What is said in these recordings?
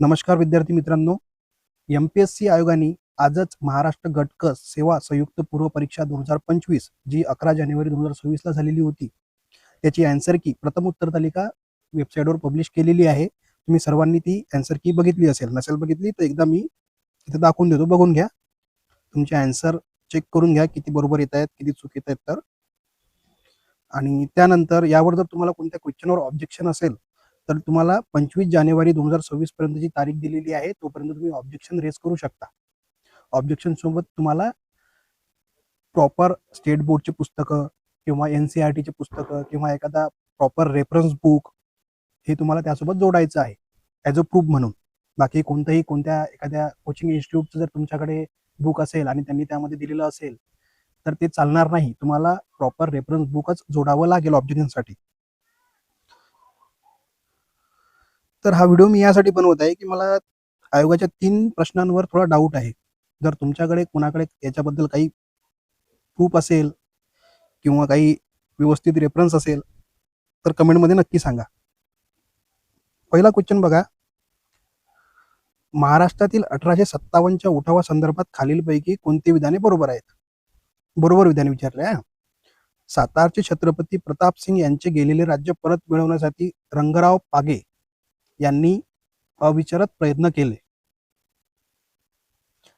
नमस्कार विद्यार्थी मित्रांनो. एम पी एस सी आयोगाने आजच महाराष्ट्र गटक सेवा संयुक्त पूर्व परीक्षा दोन हजार पंचवीस जी अकरा जानेवारी दोन हजार सव्वीसला झालेली होती त्याची अँसर की प्रथम उत्तर तालिका वेबसाईटवर पब्लिश केलेली आहे. तुम्ही सर्वांनी ती अँसर की बघितली असेल नसेल बघितली तर एकदा मी इथे दाखवून देतो बघून घ्या. तुमचे अँसर चेक करून घ्या किती बरोबर येत आहेत किती चूक येत आहेत तर. आणि त्यानंतर यावर जर तुम्हाला कोणत्या क्वेश्चनवर ऑब्जेक्शन असेल तर तुम्हाला पंचवीस जानेवारी दोन हजार सव्वीस पर्यंतची तारीख दिलेली आहे तोपर्यंत तुम्ही ऑब्जेक्शन रेस करू शकता. ऑब्जेक्शन सोबत तुम्हाला प्रॉपर स्टेट बोर्डचे पुस्तकं किंवा एन सी आर टीचे पुस्तकं किंवा एखादा प्रॉपर रेफरन्स बुक हे तुम्हाला त्यासोबत जोडायचं आहे ॲज अ प्रूफ म्हणून. बाकी कोणतंही कोणत्या एखाद्या कोचिंग इन्स्टिट्यूटचं जर तुमच्याकडे बुक असेल आणि त्यांनी त्यामध्ये दिलेलं असेल तर ते चालणार नाही. तुम्हाला प्रॉपर रेफरन्स बुकच जोडावं लागेल ऑब्जेक्शनसाठी तर हा व्हिडिओ मी यासाठी बनवत आहे की मला आयोगाच्या तीन प्रश्नांवर थोडा डाऊट आहे. जर तुमच्याकडे कोणाकडे याच्याबद्दल काही प्रूफ असेल किंवा काही व्यवस्थित रेफरन्स असेल तर कमेंटमध्ये नक्की सांगा. पहिला क्वेश्चन बघा. महाराष्ट्रातील अठराशे सत्तावन्नच्या उठावा संदर्भात खालीलपैकी कोणती विधाने बरोबर आहेत? बरोबर विधाने विचारले सातारचे छत्रपती प्रताप सिंग यांचे गेलेले राज्य परत मिळवण्यासाठी रंगराव पागे यांनी अविचारत प्रयत्न केले.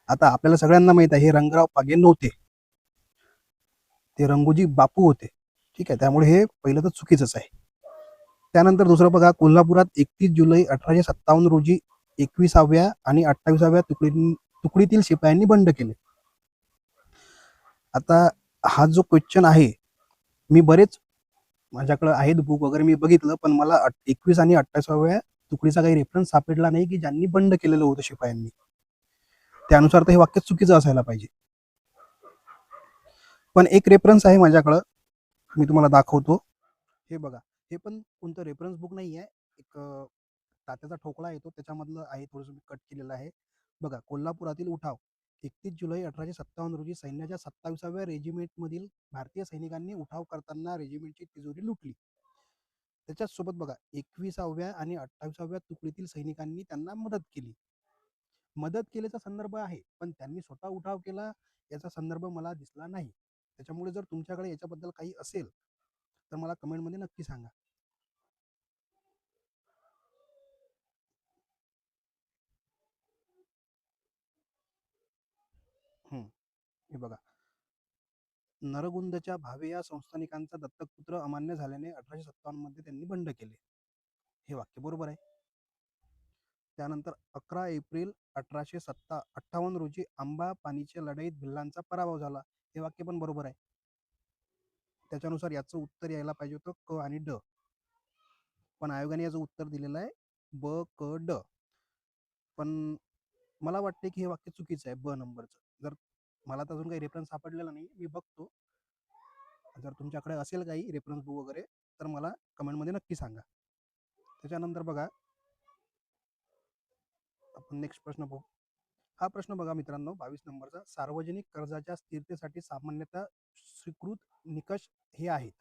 आता आपल्याला सगळ्यांना माहीत आहे हे रंगराव पागे नव्हते. ते रंगोजी बापू होते. ठीक आहे त्यामुळे हे पहिलं तर चुकीचंच आहे. त्यानंतर दुसरं बघा कोल्हापुरात एकतीस जुलै अठराशे सत्तावन्न रोजी एकविसाव्या आणि अठ्ठावीसाव्या तुकडी तुकडीतील शिपायांनी बंड केले. आता हा जो क्वेश्चन आहे मी बरेच माझ्याकडे आहेत बुक वगैरे मी बघितलं पण मला एकवीस आणि अठ्ठावीसाव्या तुकडीचा काही रेफरन्स सापडला नाही की ज्यांनी बंड केलेलं होतं शिपायांनी. त्यानुसार तर हे वाक्य चुकीचं असायला पाहिजे. पण एक रेफरन्स आहे माझ्याकडं. मी तुम्हाला दाखवतो. हे बघा. हे पण कोणतं रेफरन्स बुक नाही आहे एक तात्याचा ठोकळा येतो. त्याच्यामधलं आहे थोडंसं मी कट केलेलं आहे. बघा कोल्हापुरातील उठाव. एकतीस जुलै अठराशे सत्तावन्न रोजी सैन्याच्या सत्ताविसाव्या रेजिमेंटमधील भारतीय सैनिकांनी उठाव करताना रेजिमेंटची तिजोरी लुटली. त्याच्याच सोबत बघा एकविसाव्या आणि अठ्ठावीसाव्या तुकडीतील सैनिकांनी त्यांना मदत केली. मदत केल्याचा संदर्भ आहे पण त्यांनी स्वतः उठाव केला याचा संदर्भ मला दिसला नाही. त्याच्यामुळे जर तुमच्याकडे याच्याबद्दल काही असेल तर मला कमेंटमध्ये नक्की सांगा. हे बघा. नरगुंदच्या भावे या संस्थानिकांचा दत्तक पुत्र अमान्य झाल्याने अठराशे सत्तावन्नमध्ये त्यांनी बंड केले. हे वाक्य बरोबर आहे. त्यानंतर अकरा एप्रिल अठराशे सत्ता अठ्ठावन्न रोजी आंबा पाणीच्या लढाईत भिल्लांचा पराभव झाला. हे वाक्य पण बरोबर आहे. त्याच्यानुसार याचं उत्तर यायला पाहिजे होतं क आणि ड. पण आयोगाने याचं उत्तर दिलेलं आहे ब क ड. पण मला वाटते की हे वाक्य चुकीचं आहे ब नंबरचं. जर मला तर अजून काही रेफरन्स सापडलेला नाही मी बघतो. जर तुमच्याकडे असेल काही रेफरन्स बुक वगैरे तर मला कमेंटमध्ये नक्की सांगा. त्याच्यानंतर बघा. आपण नेक्स्ट प्रश्न पाहू. हा प्रश्न बघा मित्रांनो बावीस नंबरचा. सार्वजनिक कर्जाच्या स्थिरतेसाठी सामान्यतः स्वीकृत निकष हे आहेत.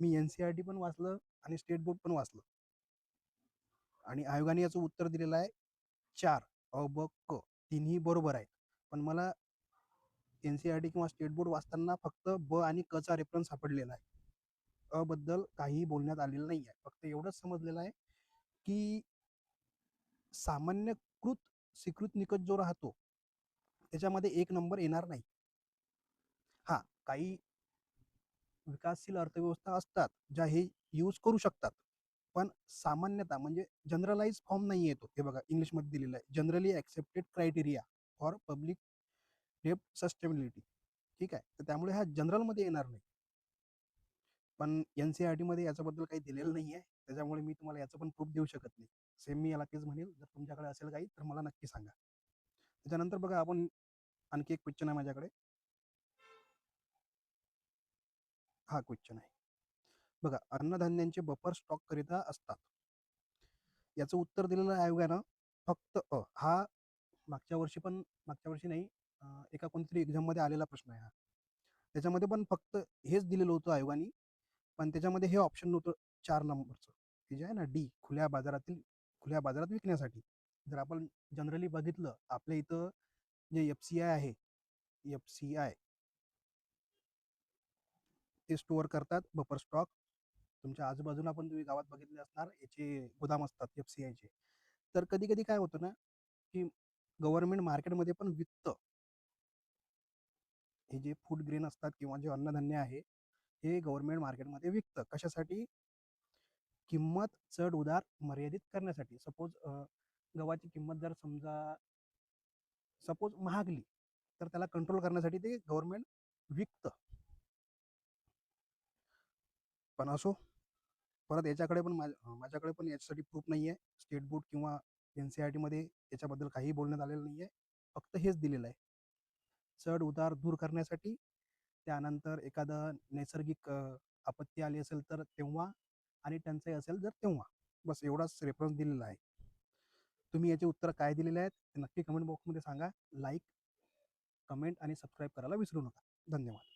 मी एन सी आर टी पण वाचलं आणि स्टेट बोर्ड पण वाचलं. आणि आयोगाने याचं उत्तर दिलेलं आहे. चार. अ ब क. तिन्ही बरोबर आहेत. पण मला एन सी आर टी किंवा स्टेट बोर्ड वाचताना फक्त ब आणि क चा रेफरन्स सापडलेला आहे. अ बद्दल काहीही बोलण्यात आलेलं नाही आहे. फक्त एवढंच समजलेलं आहे की सामान्यकृत स्वीकृत निकष जो राहतो त्याच्यामध्ये एक नंबर येणार नाही. हा काही विकासशील अर्थव्यवस्था असतात ज्या हे यूज करू शकतात. पण सामान्यतः म्हणजे जनरलाइज फॉर्म नाही येतो हे बघा इंग्लिशमध्ये दिलेलं आहे. Generally accepted criteria for public debt sustainability ठीक आहे? तर त्यामुळे हा जनरलमध्ये येणार नाही. पण एन सी आर टीमध्ये याच्याबद्दल काही दिलेलं नाही आहे. त्याच्यामुळे मी तुम्हाला याचं पण प्रूफ देऊ शकत नाही. सेम मी याला तेच म्हणेल. जर तुमच्याकडे असेल काही तर मला नक्की सांगा. त्याच्यानंतर बघा आपण आणखी एक क्वेश्चन आहे माझ्याकडे. हा क्वेश्चन आहे. बघा अन्नधान्यांचे बफर स्टॉक करिता असतात. याचं उत्तर दिलेलं आहे आयोगानं फक्त अ. हा मागच्या वर्षी पण मागच्या वर्षी नाही एका कोणतरी एक्झाममध्ये आलेला प्रश्न आहे हा. त्याच्यामध्ये पण फक्त हेच दिलेलं होतं आयोगाने पण त्याच्यामध्ये हे ऑप्शन नव्हतं चार नंबरचं. हे जे आहे ना डी खुल्या बाजारातील खुल्या बाजारात विकण्यासाठी. जर आपण जनरली बघितलं आपल्या इथं जे एफ सी आय आहे एफ सी आय ते स्टोअर करतात बफर स्टॉक. तुमच्या आजूबाजूला पण तुम्ही गावात बघितले असणार याचे गोदाम असतात एफ सी आयचे. तर कधी कधी काय होतं ना की गव्हर्नमेंट मार्केटमध्ये पण विकतं. हे जे फूड ग्रेन असतात किंवा जे अन्नधान्य आहे हे गव्हर्नमेंट मार्केटमध्ये विकतं. कशासाठी? किंमत चढ उदार मर्यादित करण्यासाठी. सपोज गव्हाची किंमत जर समजा सपोज महागली तर त्याला कंट्रोल करण्यासाठी ते गव्हर्नमेंट विकतं. पण असो. परत याच्याकडे पण माझ्याकडे पण याच्यासाठी प्रूफ नाही आहे स्टेट बोर्ड किंवा एन सी टीमध्ये याच्याबद्दल काहीही बोलण्यात आलेलं नाही आहे फक्त हेच दिलेलं आहे. चढ उतार दूर करण्यासाठी त्यानंतर एखादं नैसर्गिक आपत्ती आली असेल तर तेव्हा आणि टंचाई असेल जर तेव्हा. बस एवढाच रेफरन्स दिलेला आहे. तुम्ही याचे उत्तर काय दिलेले आहेत ते नक्की कमेंट बॉक्समध्ये सांगा. लाईक कमेंट आणि सबस्क्राईब करायला विसरू नका. धन्यवाद.